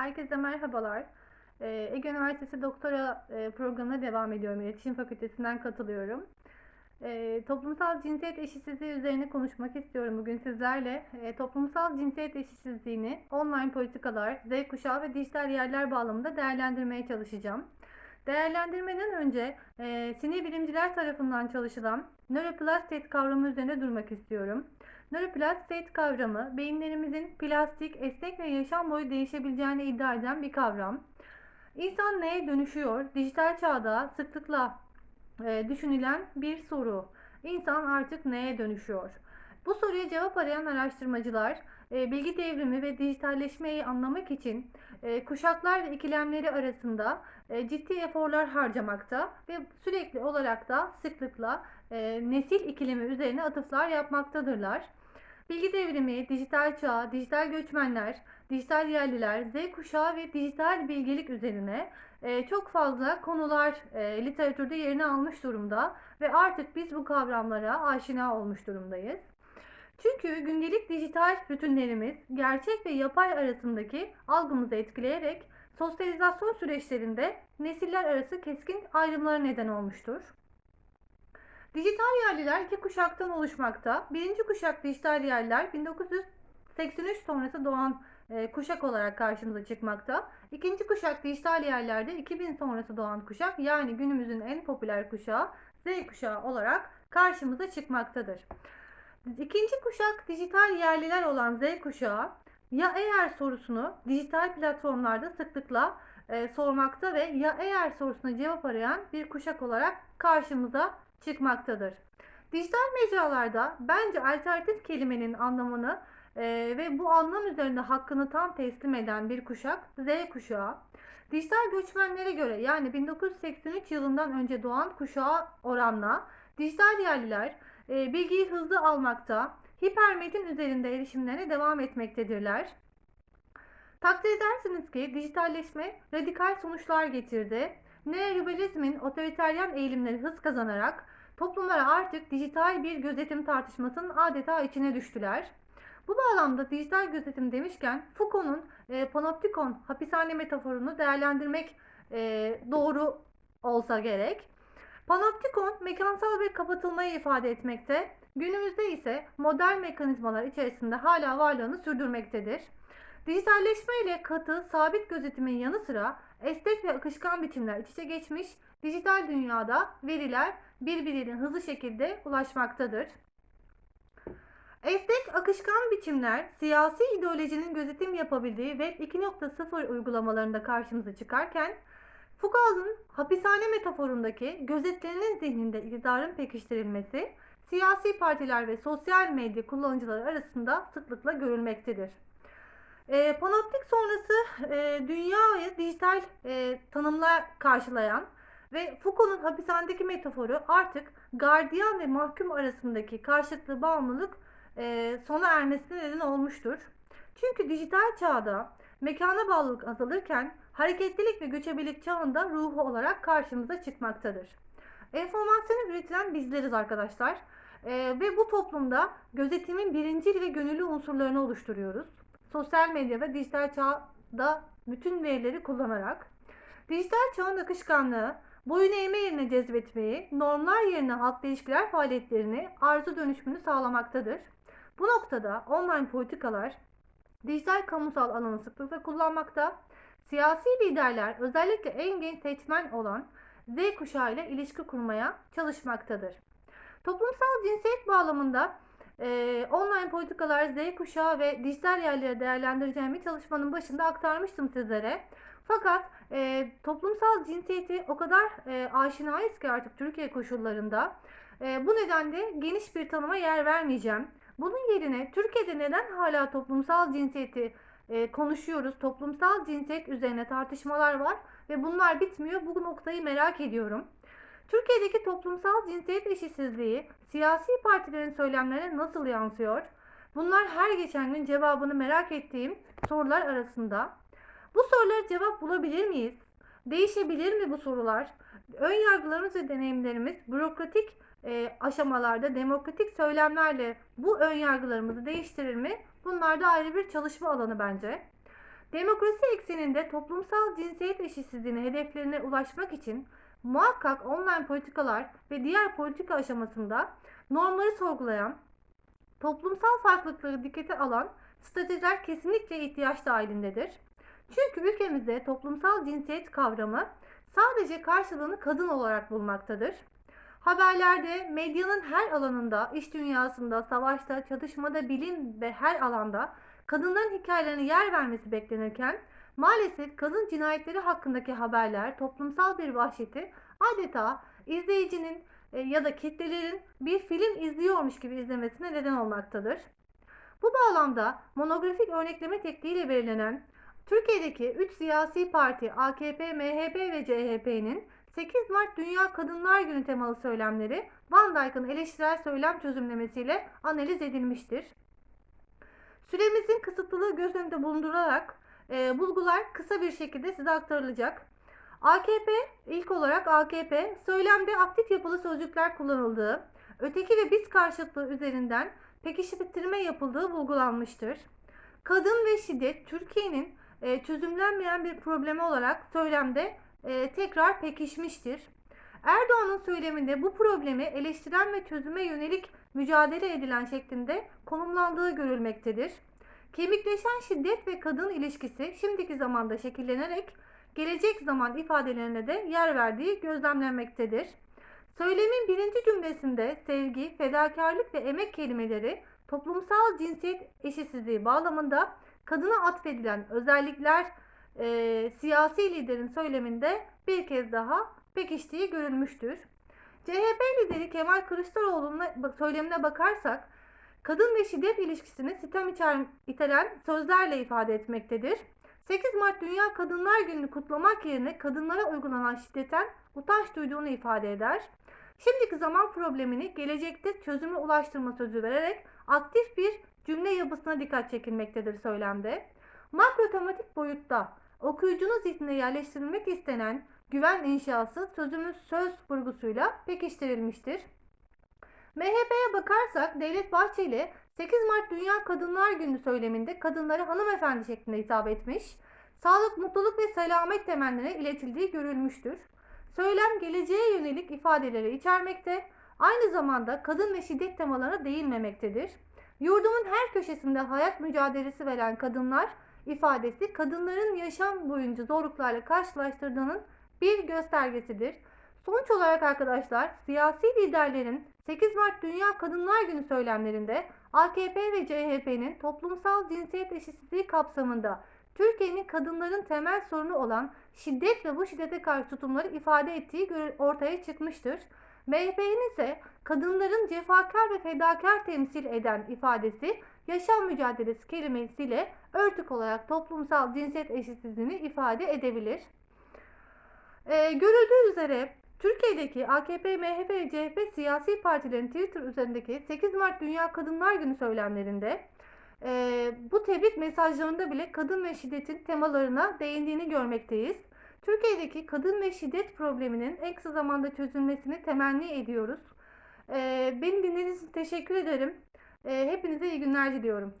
Herkese merhabalar. Ee, Ege Üniversitesi doktora e, programına devam ediyorum. İletişim Fakültesinden katılıyorum. Ee, toplumsal cinsiyet eşitsizliği üzerine konuşmak istiyorum bugün sizlerle. Ee, toplumsal cinsiyet eşitsizliğini online politikalar, Z kuşağı ve dijital yerler bağlamında değerlendirmeye çalışacağım. Değerlendirmeden önce e, sinir bilimciler tarafından çalışılan nöroplastit kavramı üzerine durmak istiyorum. Nöroplastit kavramı beyinlerimizin plastik, esnek ve yaşam boyu değişebileceğini iddia eden bir kavram. İnsan neye dönüşüyor? Dijital çağda sıklıkla e, düşünülen bir soru. İnsan artık neye dönüşüyor? Bu soruya cevap arayan araştırmacılar e, bilgi devrimi ve dijitalleşmeyi anlamak için e, kuşaklar ve ikilemleri arasında e, ciddi eforlar harcamakta ve sürekli olarak da sıklıkla e, nesil ikilimi üzerine atıflar yapmaktadırlar. Bilgi devrimi, dijital çağ, dijital göçmenler, dijital yerliler, Z kuşağı ve dijital bilgelik üzerine e, çok fazla konular e, literatürde yerini almış durumda ve artık biz bu kavramlara aşina olmuş durumdayız. Çünkü gündelik dijital rutinlerimiz gerçek ve yapay arasındaki algımızı etkileyerek sosyalizasyon süreçlerinde nesiller arası keskin ayrımlara neden olmuştur. Dijital yerliler iki kuşaktan oluşmakta. Birinci kuşak dijital yerliler 1983 sonrası doğan e, kuşak olarak karşımıza çıkmakta. İkinci kuşak dijital yerlerde 2000 sonrası doğan kuşak yani günümüzün en popüler kuşağı Z kuşağı olarak karşımıza çıkmaktadır. İkinci kuşak dijital yerliler olan Z kuşağı ya eğer sorusunu dijital platformlarda sıklıkla e, sormakta ve ya eğer sorusuna cevap arayan bir kuşak olarak karşımıza çıkmaktadır. Dijital mecralarda bence alternatif kelimenin anlamını e, ve bu anlam üzerinde hakkını tam teslim eden bir kuşak Z kuşağı. Dijital göçmenlere göre yani 1983 yılından önce doğan kuşağa oranla dijital yerliler e, bilgiyi hızlı almakta, hipermetin üzerinde erişimlerine devam etmektedirler. Takdir edersiniz ki dijitalleşme radikal sonuçlar getirdi. Neoliberalizmin otoriteryen eğilimleri hız kazanarak toplumlara artık dijital bir gözetim tartışmasının adeta içine düştüler. Bu bağlamda dijital gözetim demişken Foucault'un e, panoptikon hapishane metaforunu değerlendirmek e, doğru olsa gerek. Panoptikon mekansal bir kapatılmayı ifade etmekte. Günümüzde ise modern mekanizmalar içerisinde hala varlığını sürdürmektedir. Dijitalleşme ile katı, sabit gözetimin yanı sıra esnek ve akışkan biçimler iç içe geçmiş, dijital dünyada veriler birbirine hızlı şekilde ulaşmaktadır. Esnek akışkan biçimler siyasi ideolojinin gözetim yapabildiği Web 2.0 uygulamalarında karşımıza çıkarken Foucault'un hapishane metaforundaki gözetlenin zihninde iktidarın pekiştirilmesi siyasi partiler ve sosyal medya kullanıcıları arasında sıklıkla görülmektedir. E, panoptik sonrası e, dünyayı dijital e, tanımla karşılayan ve Foucault'un hapishanedeki metaforu artık gardiyan ve mahkum arasındaki karşılıklı bağımlılık e, sona ermesine neden olmuştur. Çünkü dijital çağda mekana bağlılık azalırken hareketlilik ve göçebelik çağında ruhu olarak karşımıza çıkmaktadır. Enformasyonu üretilen bizleriz arkadaşlar. E, ve bu toplumda gözetimin birincil ve gönüllü unsurlarını oluşturuyoruz. Sosyal medya ve dijital çağda bütün verileri kullanarak. Dijital çağın akışkanlığı, boyun eğme yerine cezbetmeyi, normlar yerine halkla ilişkiler faaliyetlerini arzu dönüşümünü sağlamaktadır. Bu noktada online politikalar dijital kamusal alanı sıklıkla kullanmakta, siyasi liderler özellikle en genç seçmen olan Z kuşağı ile ilişki kurmaya çalışmaktadır. Toplumsal cinsiyet bağlamında e, online politikalar, Z kuşağı ve dijital yerleri değerlendireceğim bir çalışmanın başında aktarmıştım sizlere. Fakat e, toplumsal cinsiyeti o kadar e, aşinayız ki artık Türkiye koşullarında. E, bu nedenle geniş bir tanıma yer vermeyeceğim. Bunun yerine Türkiye'de neden hala toplumsal cinsiyeti e, konuşuyoruz? Toplumsal cinsiyet üzerine tartışmalar var ve bunlar bitmiyor. Bu noktayı merak ediyorum. Türkiye'deki toplumsal cinsiyet eşitsizliği siyasi partilerin söylemlerine nasıl yansıyor? Bunlar her geçen gün cevabını merak ettiğim sorular arasında. Bu sorulara cevap bulabilir miyiz? Değişebilir mi bu sorular? Ön yargılarımız ve deneyimlerimiz bürokratik e, aşamalarda demokratik söylemlerle bu ön yargılarımızı değiştirir mi? Bunlar da ayrı bir çalışma alanı bence. Demokrasi ekseninde toplumsal cinsiyet eşitsizliğine hedeflerine ulaşmak için muhakkak online politikalar ve diğer politika aşamasında normları sorgulayan, toplumsal farklılıkları dikkate alan stratejiler kesinlikle ihtiyaç dahilindedir. Çünkü ülkemizde toplumsal cinsiyet kavramı sadece karşılığını kadın olarak bulmaktadır. Haberlerde, medyanın her alanında, iş dünyasında, savaşta, çatışmada, bilim ve her alanda kadınların hikayelerine yer vermesi beklenirken maalesef kadın cinayetleri hakkındaki haberler toplumsal bir vahşeti adeta izleyicinin e, ya da kitlelerin bir film izliyormuş gibi izlemesine neden olmaktadır. Bu bağlamda monografik örnekleme tekniğiyle belirlenen Türkiye'deki 3 siyasi parti AKP, MHP ve CHP'nin 8 Mart Dünya Kadınlar Günü temalı söylemleri Van Dijk'ın eleştirel söylem çözümlemesiyle analiz edilmiştir. Süremizin kısıtlılığı göz önünde bulundurarak e, bulgular kısa bir şekilde size aktarılacak. AKP, ilk olarak AKP, söylemde aktif yapılı sözcükler kullanıldığı, öteki ve biz karşıtlığı üzerinden pekiştirme yapıldığı vurgulanmıştır. Kadın ve şiddet Türkiye'nin e, çözümlenmeyen bir problemi olarak söylemde e, tekrar pekişmiştir. Erdoğan'ın söyleminde bu problemi eleştiren ve çözüme yönelik mücadele edilen şeklinde konumlandığı görülmektedir. Kemikleşen şiddet ve kadın ilişkisi şimdiki zamanda şekillenerek gelecek zaman ifadelerine de yer verdiği gözlemlenmektedir. Söylemin birinci cümlesinde sevgi, fedakarlık ve emek kelimeleri toplumsal cinsiyet eşitsizliği bağlamında kadına atfedilen özellikler e, siyasi liderin söyleminde bir kez daha pekiştiği görülmüştür. CHP lideri Kemal Kılıçdaroğlu'nun söylemine bakarsak kadın ve şiddet ilişkisini sitem içer, itelen sözlerle ifade etmektedir. 8 Mart Dünya Kadınlar Günü'nü kutlamak yerine kadınlara uygulanan şiddetten utanç duyduğunu ifade eder. Şimdiki zaman problemini gelecekte çözüme ulaştırma sözü vererek aktif bir cümle yapısına dikkat çekilmektedir söylemde. Makro tematik boyutta okuyucunun zihnine yerleştirilmek istenen güven inşası sözümüz söz vurgusuyla pekiştirilmiştir. MHP'ye bakarsak Devlet Bahçeli 8 Mart Dünya Kadınlar Günü söyleminde kadınlara hanımefendi şeklinde hitap etmiş, sağlık, mutluluk ve selamet temenlerine iletildiği görülmüştür. Söylem geleceğe yönelik ifadeleri içermekte, aynı zamanda kadın ve şiddet temalarına değinmemektedir. Yurdumun her köşesinde hayat mücadelesi veren kadınlar ifadesi kadınların yaşam boyunca zorluklarla karşılaştırdığının bir göstergesidir. Sonuç olarak arkadaşlar siyasi liderlerin 8 Mart Dünya Kadınlar Günü söylemlerinde AKP ve CHP'nin toplumsal cinsiyet eşitsizliği kapsamında Türkiye'nin kadınların temel sorunu olan şiddet ve bu şiddete karşı tutumları ifade ettiği ortaya çıkmıştır. MHP'nin ise kadınların cefakar ve fedakar temsil eden ifadesi yaşam mücadelesi kelimesiyle örtük olarak toplumsal cinsiyet eşitsizliğini ifade edebilir. Ee, görüldüğü üzere Türkiye'deki AKP, MHP ve CHP siyasi partilerin Twitter üzerindeki 8 Mart Dünya Kadınlar Günü söylemlerinde e, bu tebrik mesajlarında bile kadın ve şiddetin temalarına değindiğini görmekteyiz. Türkiye'deki kadın ve şiddet probleminin en kısa zamanda çözülmesini temenni ediyoruz. E, beni dinlediğiniz için teşekkür ederim. E, hepinize iyi günler diliyorum.